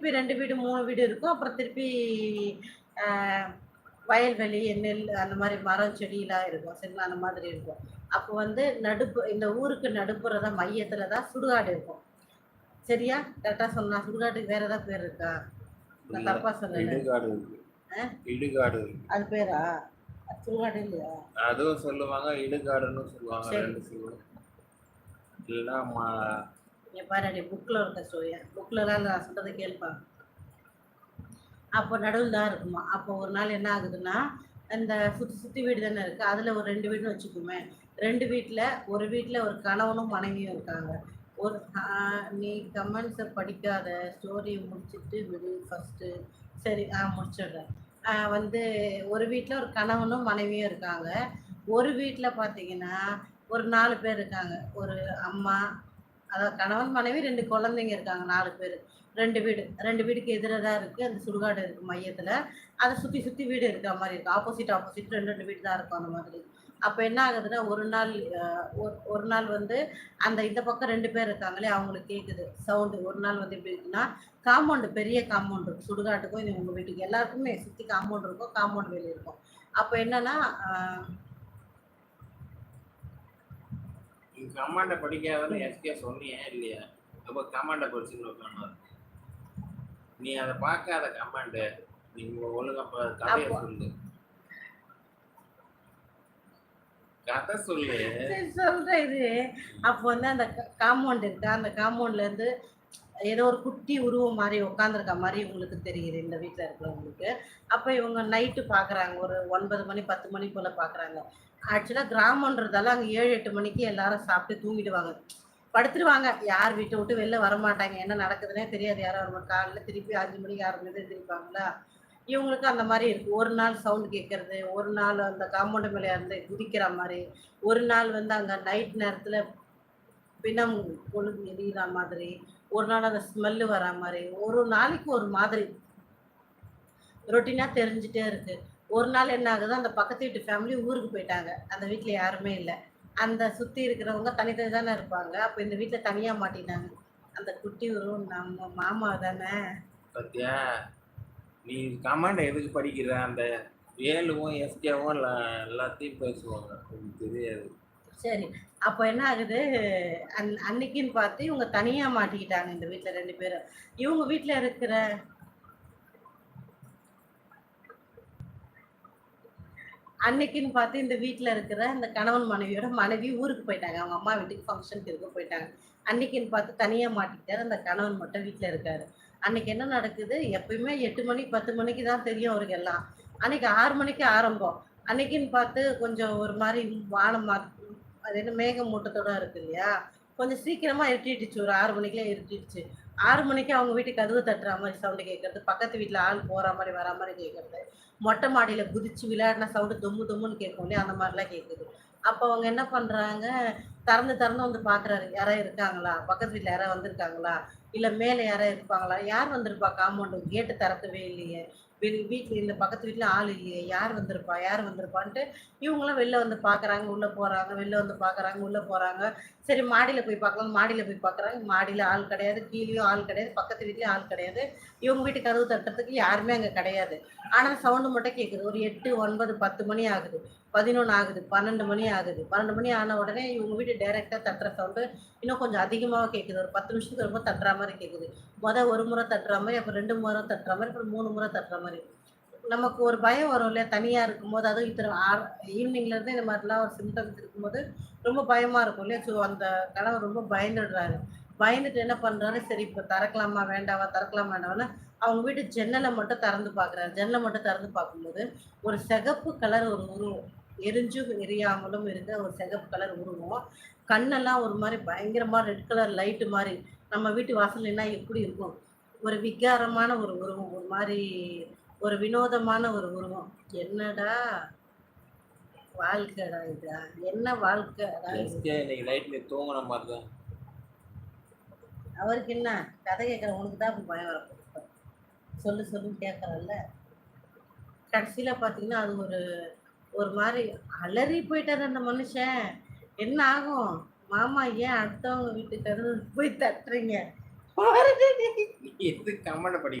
திருப்பி ரெண்டு வீடு மூணு வீடு இருக்கும். அப்புறம் திருப்பி வயல்வெளி நெல் அந்த மாதிரி மரம் செடியெலாம் இருக்கும். சரிங்களா அந்த மாதிரி இருக்கும். அப்போ வந்து நடுப்பு இந்த ஊருக்கு நடுப்புறத மையத்தில் தான் சுடுகாடு இருக்கும். சரியா? கரெக்டாக சொன்னா சுடுகாட்டுக்கு வேற ஏதாவது பேர் இருக்கா? நான் தப்பா சொல்லல. இடுகாடு அது பேரா? சுடுகாடு இல்லையா? அதுவும் சொல்லுவாங்க இடுகாடுன்னு சொல்லுவாங்க இல்லைன்னா இங்க பாரு புக்கில் இருக்க ஸ்டோரியா புக்கிலலாம் நான் சொல்கிறத கேட்பாங்க அப்போ நடுவில் தான் இருக்குமா. அப்போ ஒரு நாள் என்ன ஆகுதுன்னா அந்த சுற்றி சுற்றி வீடு தானே இருக்குது அதில் ஒரு ரெண்டு வீடுன்னு வச்சுக்குமே. ரெண்டு வீட்டில் ஒரு வீட்டில் ஒரு கணவனும் மனைவியும் இருக்காங்க. ஒரு நீ கமெண்ட்ஸை படிக்காத ஸ்டோரியை முடிச்சுட்டு விடு ஃபஸ்ட்டு சரி ஆ முடிச்சிடுறேன். வந்து ஒரு வீட்டில் ஒரு கணவனும் மனைவியும் இருக்காங்க. ஒரு வீட்டில் பார்த்தீங்கன்னா ஒரு நாலு பேர் இருக்காங்க. ஒரு அம்மா அதாவது கணவன் மனைவி ரெண்டு குழந்தைங்க இருக்காங்க நாலு பேர். ரெண்டு வீடு ரெண்டு வீடுக்கு எதிராக தான் இருக்குது அந்த சுடுகாடு இருக்குது மையத்தில். அதை சுற்றி சுற்றி வீடு இருக்கிற மாதிரி இருக்குது ஆப்போசிட் ஆப்போசிட் ரெண்டு ரெண்டு வீடு தான் இருக்கும் அந்த மாதிரி. அப்போ என்ன ஆகுதுன்னா ஒரு நாள் ஒரு ஒரு நாள் வந்து அந்த இந்த பக்கம் ரெண்டு பேர் இருக்காங்களே அவங்களுக்கு கேட்குது சவுண்டு ஒரு நாள் வந்து எப்படி இருக்குன்னா காம்பவுண்டு பெரிய காம்பவுண்ட் இருக்கும் சுடுகாட்டுக்கும் இது உங்கள் வீட்டுக்கு எல்லாருக்குமே சுற்றி காம்பவுண்ட் இருக்கும் காம்பவுண்ட் வெளியே இருக்கும். அப்போ என்னன்னா அஹ், நீ கமாண்டை படிக்காதன்னு எஸ்கே சொன்னியே இல்லையா? அப்போ கமாண்டை படிச்சுன்னு உட்காந்து நீ அதை பார்க்காத கமாண்டு. நீ ஒழுங்கா கதையை சொல்லு. கதை சொல்லு. சரி சொல்கிறேன் இது. அப்போ வந்து அந்த காம்பவுண்ட் இருக்கா? அந்த காம்பவுண்ட்ல இருந்து ஏதோ ஒரு குட்டி உருவம் மாதிரி உட்காந்துருக்க மாதிரி உங்களுக்கு தெரியுது இந்த வீட்டில் இருக்கிறவங்களுக்கு. அப்போ இவங்க நைட்டு பார்க்குறாங்க ஒரு ஒன்பது மணி பத்து மணி போல் பார்க்குறாங்க ஆக்சுவலாக கிராமன்றதால அங்கே ஏழு எட்டு மணிக்கு எல்லாரும் சாப்பிட்டு தூங்கிடுவாங்க. படுத்துருவாங்க. யார் வீட்டை விட்டு வெளில வரமாட்டாங்க. என்ன நடக்குதுன்னே தெரியாது. யாரும் வர காலையில் திருப்பி அஞ்சு மணிக்கு ஆறு மணிக்கு எழுந்திரிப்பாங்களா இவங்களுக்கு அந்த மாதிரி இருக்கு ஒரு நாள் சவுண்ட் கேட்கறது ஒரு நாள் அந்த காம்பவுண்டு மேலே இருந்து குதிக்கிற மாதிரி ஒரு நாள் வந்து அங்கே நைட் நேரத்தில் பிணம் கொழுந்து எரியிற மாதிரி ஒரு நாள் அந்த ஸ்மெல்லு வர மாதிரி ஒரு நாளைக்கு ஒரு மாதிரி ரொட்டீனாக தெரிஞ்சிட்டே இருக்குது ஒரு நாள் என்ன ஆகுது? அந்த பக்கத்து வீட்டு ஃபேமிலி ஊருக்கு போயிட்டாங்க. அந்த வீட்டில் யாருமே இல்லை. அந்த சுற்றி இருக்கிறவங்க தனித்தனி தானே இருப்பாங்க. அப்போ இந்த வீட்டில் தனியாக மாட்டினாங்க. அந்த குட்டி உருவம் நம்ம மாமா தானே. பத்தியா? நீ கமாண்டை எதுக்கு படிக்கிற? அந்த ஏழுவும் எஸ்கேவும் எல்லாத்தையும் பேசுவாங்க. தெரியாது. சரி. அப்போ என்ன ஆகுது? அன் அன்னைக்குன்னு பார்த்து இவங்க தனியாக மாட்டிக்கிட்டாங்க இந்த வீட்டில் ரெண்டு பேரும். இவங்க வீட்டில் இருக்கிற? அன்னைக்குன்னு பார்த்து இந்த வீட்டில் இருக்கிற இந்த கணவன் மனைவியோட மனைவி ஊருக்கு போயிட்டாங்க. அவங்க அம்மா வீட்டுக்கு ஃபங்க்ஷனுக்கு இருக்க போயிட்டாங்க. அன்னைக்குன்னு பார்த்து தனியாக மாட்டிக்கிட்டாரு. அந்த கணவன் மட்டும் வீட்டில் இருக்காரு. அன்னைக்கு என்ன நடக்குது? எப்பயுமே எட்டு மணி பத்து மணிக்கு தான் தெரியும் அவருக்கு எல்லாம். அன்னைக்கு ஆறு மணிக்கு ஆரம்பம். அன்னைக்குன்னு பார்த்து கொஞ்சம் ஒரு மாதிரி வானம் மா அது என்ன மேகமூட்டத்தோட இருக்கு இல்லையா? கொஞ்சம் சீக்கிரமாக இருட்டிடுச்சு. ஒரு ஆறு மணிக்கெல்லாம் இருட்டிடுச்சு. ஆறு மணிக்கு அவங்க வீட்டுக்கு கதவு தட்டுற மாதிரி சவுண்டு கேட்கறது பக்கத்து வீட்டில் ஆள் போகிற மாதிரி வர மாதிரி கேட்கறது மொட்டை மாடியில் குதிச்சு விளையாடின சவுண்டு தொம்மு தொம்முன்னு கேட்கும் இல்லையா? அந்த மாதிரிலாம் கேட்குது அப்போ அவங்க என்ன பண்ணுறாங்க திறந்து திறந்து வந்து பார்க்குறாரு யாராவது இருக்காங்களா? பக்கத்து வீட்டில் யாராவது வந்திருக்காங்களா? இல்லை மேலே யாராவது இருப்பாங்களா? யார் வந்திருப்பா? காம்பவுண்டு கேட்டு திறக்கவே இல்லையே. வீட்டில் இந்த பக்கத்து வீட்டில் ஆள் இல்லையே யார் வந்திருப்பா யார் வந்திருப்பான்ட்டு இவங்களாம் வெளில வந்து பார்க்குறாங்க உள்ளே போகிறாங்க வெளில வந்து பார்க்குறாங்க உள்ளே போகிறாங்க சரி மாடியில் போய் பார்க்கலாம் மாடியில் போய் பார்க்குறாங்க மாடியில் ஆள் கிடையாது கீழேயும் ஆள் கிடையாது பக்கத்து வீட்லேயும் ஆள் கிடையாது. இவங்க வீட்டு கதவு தட்டுறதுக்கு யாருமே அங்கே கிடையாது. ஆனால் சவுண்டு மட்டும் கேட்குது ஒரு எட்டு ஒன்பது பத்து மணி ஆகுது. பதினொன்று ஆகுது பன்னெண்டு மணி ஆகுது. பன்னெண்டு மணி ஆன உடனே இவங்க வீட்டு டைரெக்டாக தட்டுற சவுண்டு இன்னும் கொஞ்சம் அதிகமாக கேட்குது ஒரு பத்து நிமிஷத்துக்கு ரொம்ப தட்டுற மாதிரி கேட்குது மொதல் ஒரு முறை தட்டுற மாதிரி அப்புறம் ரெண்டு முறை தட்டுற மாதிரி அப்புறம் மூணு முறை தட்டுற மாதிரி. நமக்கு ஒரு பயம் வரும் இல்லையா? தனியாக இருக்கும்போது அதுவும் இத்தனை ஆறு ஈவினிங்லேருந்து இந்த மாதிரிலாம் ஒரு சிம்டம்ஸ் இருக்கும்போது ரொம்ப பயமாக இருக்கும் இல்லையா? ஸோ அந்த கணவர் ரொம்ப பயந்துடுறாரு. பயந்துட்டு என்ன பண்ணுறாரு சரி இப்போ திறக்கலாமா? வேண்டாவா திறக்கலாம் வேண்டாவான்னு அவங்க வீட்டு ஜன்னலை மட்டும் திறந்து பார்க்குறாரு. ஜன்னலை மட்டும் திறந்து பார்க்கும்போது ஒரு சிகப்பு கலர் ஒரு உருவம் எரிஞ்சும் எரியாமலும் இருக்க ஒரு சிகப்பு கலர் உருவம். கண்ணெல்லாம் ஒரு மாதிரி பயங்கரமாக ரெட் கலர் லைட்டு மாதிரி. நம்ம வீட்டு வாசல்னா எப்படி இருக்கும்? ஒரு விகாரமான ஒரு உருவம் ஒரு மாதிரி ஒரு வினோதமான ஒரு உருவம். என்னடா வாழ்க்கைடா இதா? என்ன? எஸ்கே இன்னைக்கு நைட் நீ தூங்கின மாதிரி தான் அவருக்கு என்ன? கதை கேட்குற உனக்கு தான் பயம் வரப்போகுது சொல்லு சொல்லுன்னு கேட்குறல்ல. கடைசியில் பார்த்தீங்கன்னா அது ஒரு ஒரு மாதிரி அலறி போயிட்டார் அந்த மனுஷன். என்ன ஆகும்? மாமா ஏன் அடுத்தவங்க வீட்டுக்கு போய் தட்டுறீங்க? எது கமெண்ட்